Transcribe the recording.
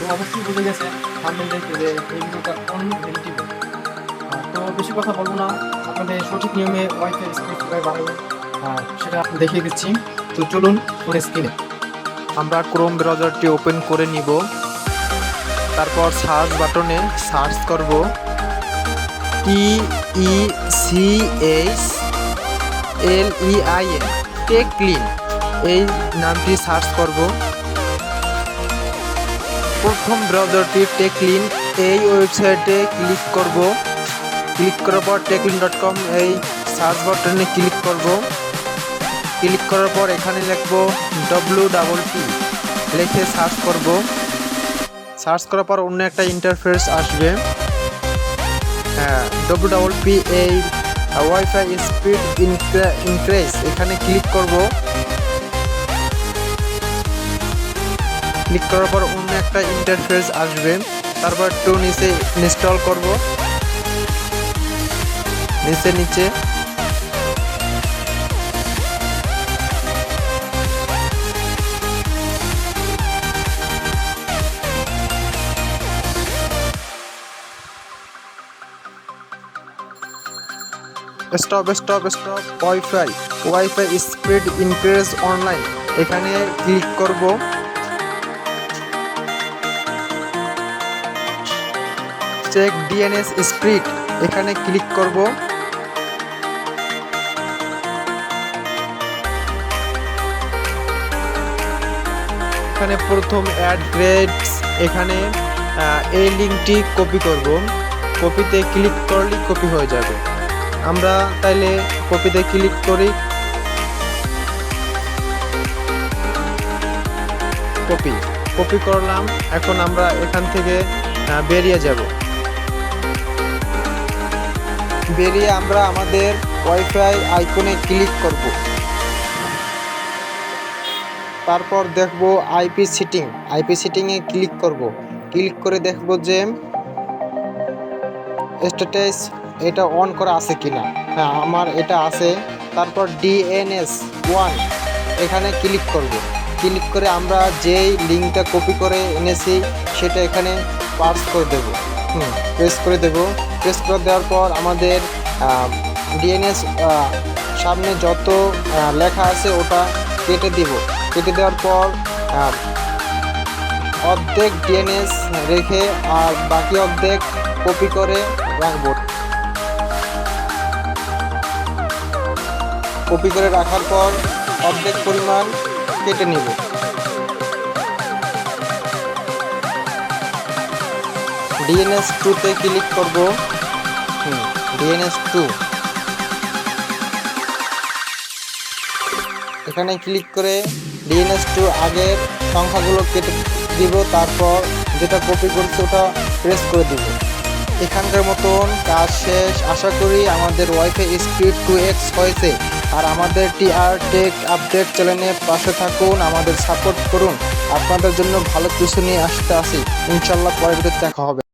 তো অবশ্যই বুঝে গেছে থাম্বনেল দেখে যে এই ভিডিওটা কোন রিলেটিভ তো বেশি কথা বলব না আপনাদের সঠিক নিয়মে ওয়াইফাই স্পিড কীভাবে বাড়াবেন আহ, সেটা দেখিয়ে দিচ্ছি। তো চলুন ফোন স্ক্রিনে আমরা ক্রোম ব্রাউজারটি ওপেন করে নিব। তারপর সার্চ বাটনে সার্চ করব। T E C H L E I N tech clean এই নামটি সার্চ করব। প্রথম ব্রাউজারটি টেকলিন এই ওয়েবসাইটে ক্লিক করব। ক্লিক করার পর টেকলিন ডট কম এই সার্চ বাটনে ক্লিক করব। ক্লিক করার পর এখানে লিখব ডব্লু ডাবল টি লিখে সার্চ করব। সার্চ করার পর অন্য একটা ইন্টারফেস আসবে। হ্যাঁ ডব্লু ডাবল পি এই ওয়াইফাই স্পিড ইনক্রেজ এখানে ক্লিক করব। ক্লিক করার পর অন্য একটা ইন্টারফেস আসবে। তারপর টু নিচে ইনস্টল করব। নিচে নিচে। Stop stop stop wifi wifi speed increase online এখানে ক্লিক করব। চেক ডিএনএস স্পিড এখানে ক্লিক করব। এখানে প্রথম অ্যাড্রেস এখানে আহ, এই লিঙ্কটি কপি করব। কপিতে ক্লিক করলেই কপি হয়ে যাবে। আমরা তাইলে কপিতে ক্লিক করি। কপি কপি করলাম। এখন আমরা এখান থেকে বেরিয়ে যাব। বেরিয়ে আমরা আমাদের ওয়াইফাই আইকনে ক্লিক করব। তারপর দেখব আইপি সিটিং আইপি সিটিংয়ে ক্লিক করব। ক্লিক করে দেখব যে স্ট্যাটাস এটা অন করা আছে কিনা। হ্যাঁ আমার এটা আছে। তারপর ডিএনএস ওয়ান এখানে ক্লিক করব। ক্লিক করে আমরা যেই লিঙ্কটা কপি করে এনেছি, সেটা এখানে পার্স করে দেব। প্রেস করে দেব। প্রেস করে দেওয়ার পর আমাদের ডিএনএস সামনে যত লেখা আছে ওটা কেটে দিব। কেটে দেওয়ার পর অর্ধেক ডিএনএস রেখে আর বাকি অর্ধেক কপি করে রাখব। কপি করে রাখার পর অর্ধেক পরিমাণ কেটে নেব। ডিএনএস টুতে ক্লিক করব। ডিএনএস টু এখানে ক্লিক করে ডিএনএস টু আগের সংখ্যাগুলো কেটে দিব, তারপর যেটা কপি করছে ওটা প্রেস করে দিব। এখানকার মতন কাজ শেষ। আশা করি আমাদের ওয়াইফাই স্পিড টু এক্স হয়েছে। আর আমাদের টিআর টেক আপডেট চ্যানেলের পাশে থাকুন, আমাদের সাপোর্ট করুন। আপনাদের জন্য ভালো কিছু নিয়ে আসতে আসি। ইনশাল্লাহ পরের দেখা হবে।